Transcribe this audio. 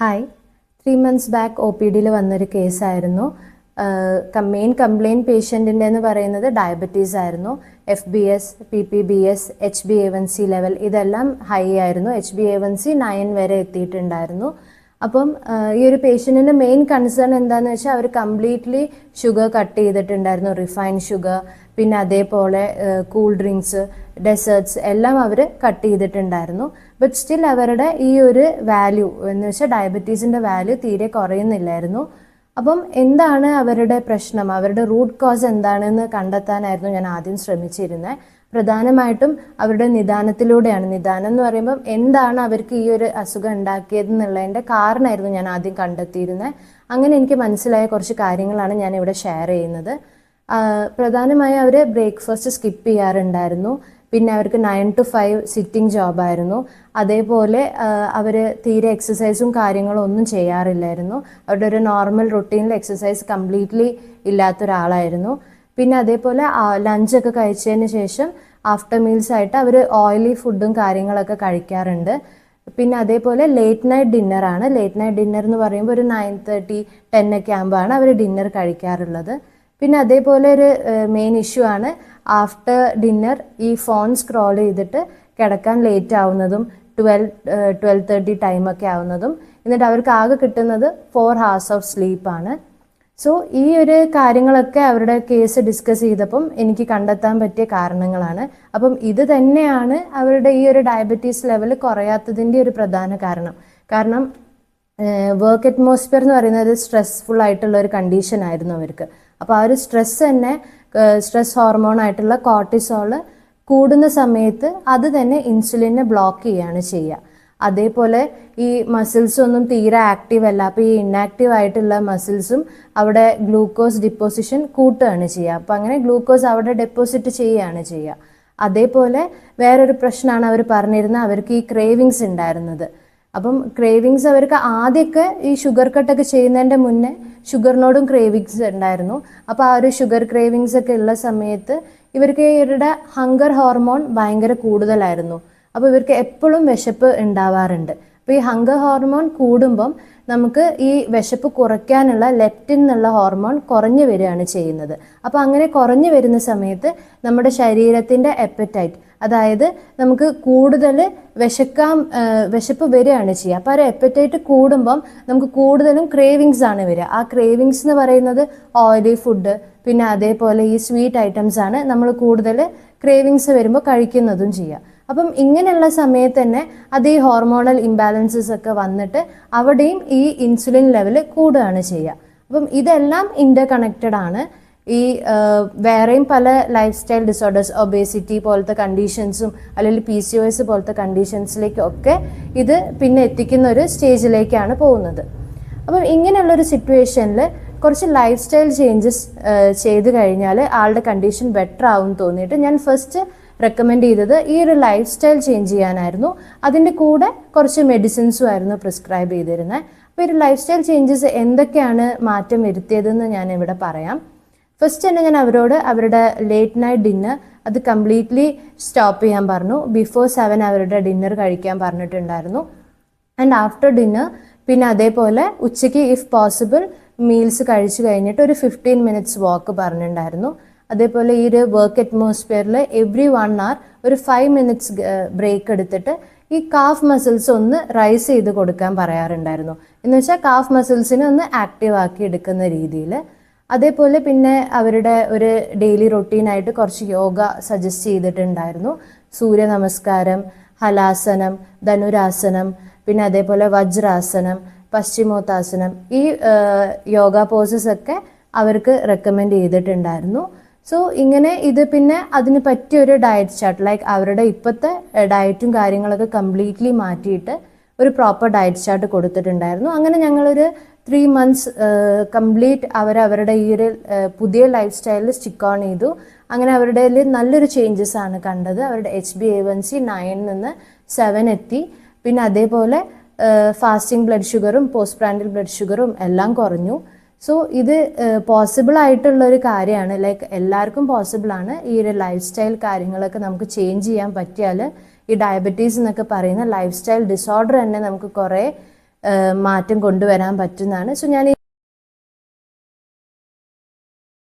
Hi three months back O P ഡിയിൽ വന്നൊരു കേസായിരുന്നു. Main complaint പേഷ്യന്റിന്റെ എന്ന് പറയുന്നത് ഡയബറ്റീസ് ആയിരുന്നു. F B S P P B S H B A one C level ഇതെല്ലാം high ആയിരുന്നു. H B A one C nine വരെ എത്തിയിട്ടുണ്ടായിരുന്നു. അപ്പം ഈ ഒരു പേഷ്യന്റിന്റെ മെയിൻ കൺസേൺ എന്താണെന്ന് വെച്ചാൽ അവർ കംപ്ലീറ്റ്ലി ഷുഗർ കട്ട് ചെയ്തിട്ടുണ്ടായിരുന്നു. റിഫൈൻ ഷുഗർ പിന്നെ അതേപോലെ കൂൾ ഡ്രിങ്ക്സ് ഡെസേർട്സ് എല്ലാം അവർ കട്ട് ചെയ്തിട്ടുണ്ടായിരുന്നു. ബട്ട് സ്റ്റിൽ അവരുടെ ഈ ഒരു വാല്യൂ എന്ന് വെച്ചാൽ ഡയബറ്റീസിന്റെ വാല്യൂ തീരെ കുറയുന്നില്ലായിരുന്നു. അപ്പം എന്താണ് അവരുടെ പ്രശ്നം? അവരുടെ റൂട്ട് കോസ് എന്താണെന്ന് കണ്ടെത്താനായിരുന്നു ഞാൻ ആദ്യം ശ്രമിച്ചിരുന്നത് പ്രധാനമായിട്ടും അവരുടെ നിദാനത്തിലൂടെയാണ്. നിദാനം എന്ന് പറയുമ്പം എന്താണ് അവർക്ക് ഈ ഒരു അസുഖം ഉണ്ടാക്കിയത് എന്നുള്ളതിന്റെ കാരണമായിരുന്നു ഞാൻ ആദ്യം കണ്ടെത്തിയിരുന്നത് അങ്ങനെ എനിക്ക് മനസ്സിലായ കുറച്ച് കാര്യങ്ങളാണ് ഞാൻ ഇവിടെ ഷെയർ ചെയ്യുന്നത് പ്രധാനമായും അവർ ബ്രേക്ക്ഫാസ്റ്റ് സ്കിപ്പ് ചെയ്യാറുണ്ടായിരുന്നു. പിന്നെ അവർക്ക് നയൻ ടു ഫൈവ് സിറ്റിംഗ് ജോബായിരുന്നു അതേപോലെ അവർ തീരെ എക്സസൈസും കാര്യങ്ങളും ഒന്നും ചെയ്യാറില്ലായിരുന്നു. അവരുടെ ഒരു നോർമൽ റൊട്ടീനിൽ എക്സസൈസ് കംപ്ലീറ്റ്ലി ഇല്ലാത്തൊരാളായിരുന്നു. പിന്നെ അതേപോലെ ലഞ്ചൊക്കെ കഴിച്ചതിന് ശേഷം ആഫ്റ്റർ മീൽസ് ആയിട്ട് അവർ ഓയിലി ഫുഡും കാര്യങ്ങളൊക്കെ കഴിക്കാറുണ്ട്. പിന്നെ അതേപോലെ ലേറ്റ് നൈറ്റ് ഡിന്നറാണ് ലേറ്റ് നൈറ്റ് ഡിന്നർ എന്ന് പറയുമ്പോൾ ഒരു നയൻ തേർട്ടി ടെൻ ഒക്കെ ആകുമ്പോഴാണ് അവർ ഡിന്നർ കഴിക്കാറുള്ളത്. പിന്നെ അതേപോലെ ഒരു മെയിൻ ഇഷ്യൂ ആണ് ആഫ്റ്റർ ഡിന്നർ ഈ ഫോൺ സ്ക്രോൾ ചെയ്തിട്ട് കിടക്കാൻ ലേറ്റ് ആവുന്നതും ട്വൽവ് ട്വൽവ് തേർട്ടി ടൈമൊക്കെ ആവുന്നതും. എന്നിട്ട് അവർക്ക് ആകെ കിട്ടുന്നത് ഫോർ ഹവേഴ്സ് ഓഫ് സ്ലീപ്പാണ് സോ ഈ ഒരു കാര്യങ്ങളൊക്കെ അവരുടെ കേസ് ഡിസ്കസ് ചെയ്തപ്പം എനിക്ക് കണ്ടെത്താൻ പറ്റിയ കാരണങ്ങളാണ്. അപ്പം ഇത് തന്നെയാണ് അവരുടെ ഈ ഒരു ഡയബറ്റീസ് ലെവൽ കുറയാത്തതിന്റെ ഒരു പ്രധാന കാരണം. കാരണം വർക്ക് അറ്റ്മോസ്ഫിയർ എന്ന് പറയുന്നത് സ്ട്രെസ്ഫുൾ ആയിട്ടുള്ള ഒരു കണ്ടീഷൻ ആയിരുന്നു അവർക്ക്. അപ്പോൾ ആ ഒരു സ്ട്രെസ് തന്നെ സ്ട്രെസ് ഹോർമോൺ ആയിട്ടുള്ള കോർട്ടിസോൾ കൂടുന്ന സമയത്ത് അത് തന്നെ ഇൻസുലിനെ ബ്ലോക്ക് ചെയ്യുകയാണ് ചെയ്യുക. അതേപോലെ ഈ മസിൽസ് ഒന്നും തീരെ ആക്റ്റീവ് അല്ല. അപ്പോൾ ഈ ഇന്നാക്റ്റീവ് ആയിട്ടുള്ള മസിൽസും അവിടെ ഗ്ലൂക്കോസ് ഡിപ്പോസിഷൻ കൂട്ടുകയാണ് ചെയ്യുക. അപ്പോൾ അങ്ങനെ ഗ്ലൂക്കോസ് അവിടെ ഡെപ്പോസിറ്റ് ചെയ്യുകയാണ് ചെയ്യുക. അതേപോലെ വേറൊരു പ്രശ്നമാണ് അവർ പറഞ്ഞിരുന്നത്. അവർക്ക് ഈ ക്രേവിങ്സ് ഉണ്ടായിരുന്നത്. അപ്പം ക്രേവിങ്സ് അവർക്ക് ആദ്യമൊക്കെ ഈ ഷുഗർ കട്ടൊക്കെ ചെയ്യുന്നതിന്റെ മുന്നേ ഷുഗറിനോടും ക്രേവിങ്സ് ഉണ്ടായിരുന്നു. അപ്പോൾ ആ ഒരു ഷുഗർ ക്രേവിങ്സ് ഒക്കെ ഉള്ള സമയത്ത് ഇവർക്ക് ഇവരുടെ ഹങ്കർ ഹോർമോൺ ഭയങ്കര കൂടുതലായിരുന്നു. അപ്പോൾ ഇവർക്ക് എപ്പോഴും വിശപ്പ് ഉണ്ടാവാറുണ്ട്. അപ്പോൾ ഈ ഹങ്കർ ഹോർമോൺ കൂടുമ്പം നമുക്ക് ഈ വിശപ്പ് കുറയ്ക്കാനുള്ള ലെപ്റ്റിൻ എന്നുള്ള ഹോർമോൺ കുറഞ്ഞു വരികയാണ് ചെയ്യുന്നത്. അപ്പോൾ അങ്ങനെ കുറഞ്ഞു വരുന്ന സമയത്ത് നമ്മുടെ ശരീരത്തിന്റെ എപ്പറ്റൈറ്റ് അതായത് നമുക്ക് കൂടുതൽ വിശക്കാൻ വിശപ്പ് വരികയാണ് ചെയ്യുക. അപ്പോൾ ഒരു എപ്പറ്റൈറ്റ് കൂടുമ്പം നമുക്ക് കൂടുതലും ക്രേവിങ്സ് ആണ് വരിക. ആ ക്രേവിങ്സ് എന്ന് പറയുന്നത് ഓയിലി ഫുഡ് പിന്നെ അതേപോലെ ഈ സ്വീറ്റ് ഐറ്റംസ് ആണ് നമ്മൾ കൂടുതൽ ക്രേവിങ്സ് വരുമ്പോൾ കഴിക്കുന്നതും ചെയ്യുക. അപ്പം ഇങ്ങനെയുള്ള സമയത്ത് തന്നെ അത് ഈ ഹോർമോണൽ ഇംബാലൻസസ് ഒക്കെ വന്നിട്ട് അവിടെയും ഈ ഇൻസുലിൻ ലെവൽ കൂടുകയാണ് ചെയ്യുക. അപ്പം ഇതെല്ലാം ഇന്റർ കണക്റ്റഡ് ആണ്. ഈ വേറെയും പല ലൈഫ് സ്റ്റൈൽ ഡിസോർഡേഴ്സ് ഒബേസിറ്റി പോലത്തെ കണ്ടീഷൻസും അല്ലെങ്കിൽ പി സി ഒ എസ് പോലത്തെ കണ്ടീഷൻസിലേക്കൊക്കെ ഇത് പിന്നെ എത്തിക്കുന്ന ഒരു സ്റ്റേജിലേക്കാണ് പോകുന്നത്. അപ്പം ഇങ്ങനെയുള്ളൊരു സിറ്റുവേഷനിൽ കുറച്ച് ലൈഫ് സ്റ്റൈൽ ചേഞ്ചസ് ചെയ്ത് കഴിഞ്ഞാൽ ആളുടെ കണ്ടീഷൻ ബെറ്റർ ആവും തോന്നിയിട്ട് ഞാൻ ഫസ്റ്റ് റെക്കമെൻഡ് ചെയ്തത് ഈ ഒരു ലൈഫ് സ്റ്റൈൽ ചേഞ്ച് ചെയ്യാനായിരുന്നു. അതിന്റെ കൂടെ കുറച്ച് മെഡിസിൻസും ആയിരുന്നു പ്രിസ്ക്രൈബ് ചെയ്തിരുന്നത് അപ്പോൾ ഈ ഒരു ലൈഫ് സ്റ്റൈൽ ചേഞ്ചസ് എന്തൊക്കെയാണ് മാറ്റം വരുത്തിയതെന്ന് ഞാൻ ഇവിടെ പറയാം. ഫസ്റ്റ് തന്നെ ഞാൻ അവരോട് അവരുടെ ലേറ്റ് നൈറ്റ് ഡിന്നർ അത് കംപ്ലീറ്റ്ലി സ്റ്റോപ്പ് ചെയ്യാൻ പറഞ്ഞു. ബിഫോർ സെവൻ അവരുടെ ഡിന്നർ കഴിക്കാൻ പറഞ്ഞിട്ടുണ്ടായിരുന്നു. ആൻഡ് ആഫ്റ്റർ ഡിന്നർ പിന്നെ അതേപോലെ ഉച്ചയ്ക്ക് ഇഫ് പോസിബിൾ മീൽസ് കഴിച്ചു കഴിഞ്ഞിട്ട് ഒരു ഫിഫ്റ്റീൻ മിനിറ്റ്സ് വാക്ക് പറഞ്ഞിട്ടുണ്ടായിരുന്നു. അതേപോലെ ഈ ഒരു വർക്ക് അറ്റ്മോസ്ഫിയറിൽ എവ്രി വൺ അവർ ഒരു ഫൈവ് മിനിറ്റ്സ് ബ്രേക്ക് എടുത്തിട്ട് ഈ കാഫ് മസിൽസ് ഒന്ന് റൈസ് ചെയ്ത് കൊടുക്കാൻ പറയാറുണ്ടായിരുന്നു. എന്ന് വെച്ചാൽ കാഫ് മസിൽസിനെ ഒന്ന് ആക്റ്റീവ് ആക്കി എടുക്കുന്ന രീതിയിൽ അതേപോലെ പിന്നെ അവരുടെ ഒരു ഡെയിലി റൊട്ടീനായിട്ട് കുറച്ച് യോഗ സജസ്റ്റ് ചെയ്തിട്ടുണ്ടായിരുന്നു. സൂര്യ നമസ്കാരം ഹലാസനം ധനുരാസനം പിന്നെ അതേപോലെ വജ്രാസനം പശ്ചിമോത്താസനം ഈ യോഗ പോസസ് ഒക്കെ അവർക്ക് റെക്കമെൻഡ് ചെയ്തിട്ടുണ്ടായിരുന്നു. സോ ഇങ്ങനെ ഇത് പിന്നെ അതിന് പറ്റിയ ഒരു ഡയറ്റ് ചാർട്ട് ലൈക്ക് അവരുടെ ഇപ്പോഴത്തെ ഡയറ്റും കാര്യങ്ങളൊക്കെ കംപ്ലീറ്റ്ലി മാറ്റിയിട്ട് ഒരു പ്രോപ്പർ ഡയറ്റ് ചാർട്ട് കൊടുത്തിട്ടുണ്ടായിരുന്നു. അങ്ങനെ ഞങ്ങളൊരു ത്രീ മന്ത്സ് കംപ്ലീറ്റ് അവർ അവരുടെ ഈ ഒരു പുതിയ ലൈഫ് സ്റ്റൈലിൽ സ്റ്റിക്ക് ഓൺ ചെയ്തു. അങ്ങനെ അവരുടെ നല്ലൊരു ചേഞ്ചസ് ആണ് കണ്ടത്. അവരുടെ H B A one C നയനിൽ നിന്ന് സെവൻ എത്തി. പിന്നെ അതേപോലെ ഫാസ്റ്റിംഗ് ബ്ലഡ് ഷുഗറും പോസ്റ്റ് പ്രാൻഡൽ ബ്ലഡ് ഷുഗറും എല്ലാം കുറഞ്ഞു. സോ ഇത് പോസിബിൾ ആയിട്ടുള്ള ഒരു കാര്യമാണ്. ലൈക്ക് എല്ലാവർക്കും പോസിബിൾ ആണ് ഈ ഒരു ലൈഫ് സ്റ്റൈൽ കാര്യങ്ങളൊക്കെ നമുക്ക് ചേഞ്ച് ചെയ്യാൻ പറ്റിയാൽ ഈ ഡയബറ്റീസ് എന്നൊക്കെ പറയുന്ന ലൈഫ് സ്റ്റൈൽ ഡിസോർഡർ തന്നെ നമുക്ക് കുറേ മാറ്റം കൊണ്ടുവരാൻ പറ്റുന്നതാണ്. സോ ഞാൻ